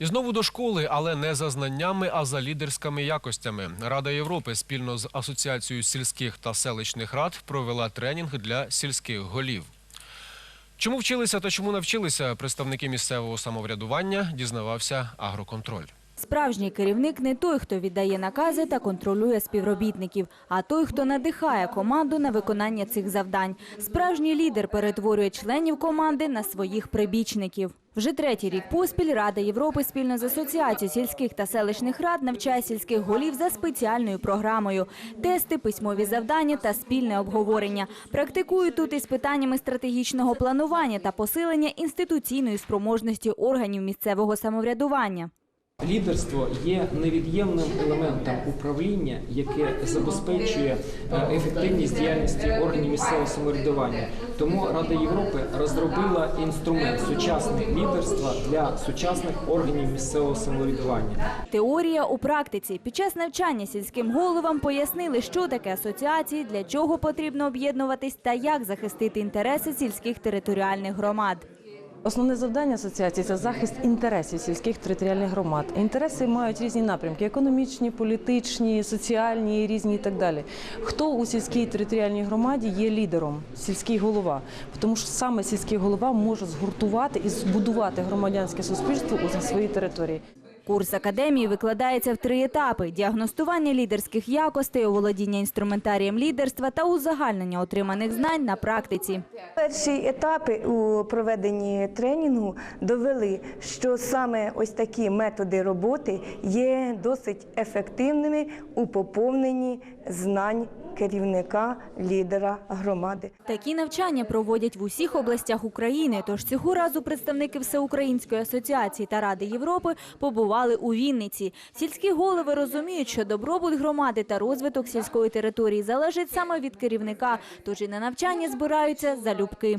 І знову до школи, але не за знаннями, а за лідерськими якостями. Рада Європи спільно з Асоціацією сільських та селищних рад провела тренінг для сільських голів. Чому вчилися та чому навчилися представники місцевого самоврядування, дізнавався агроконтроль. Справжній керівник не той, хто віддає накази та контролює співробітників, а той, хто надихає команду на виконання цих завдань. Справжній лідер перетворює членів команди на своїх прибічників. Вже третій рік поспіль Рада Європи спільно з Асоціацією сільських та селищних рад навчає сільських голів за спеціальною програмою. Тести, письмові завдання та спільне обговорення. Практикують тут із питаннями стратегічного планування та посилення інституційної спроможності органів місцевого самоврядування. Лідерство є невід'ємним елементом управління, яке забезпечує е, ефективність діяльності органів місцевого самоврядування. Тому Рада Європи розробила інструмент сучасне лідерства для сучасних органів місцевого самоврядування. Теорія у практиці. Під час навчання сільським головам пояснили, що таке асоціації, для чого потрібно об'єднуватись та як захистити інтереси сільських територіальних громад. Основне завдання асоціації це захист інтересів сільських територіальних громад. Інтереси мають різні напрямки: економічні, політичні, соціальні, різні і так далі. Хто у сільській територіальній громаді є лідером? Сільський голова, тому що саме сільський голова може згуртувати і збудувати громадянське суспільство у своїй території. Курс академії викладається в три етапи: діагностування лідерських якостей, оволодіння інструментарієм лідерства та узагальнення отриманих знань на практиці. Перші етапи у проведенні тренінгу довели, що саме ось такі методи роботи є досить ефективними у поповненні знань керівника лідера громади. Такі навчання проводять в усіх областях України. Тож цього разу представники Всеукраїнської асоціації та Ради Європи побували у Вінниці. Сільські голови розуміють, що добробут громади та розвиток сільської території залежить саме від керівника. Тож і на навчання збираються залюбки.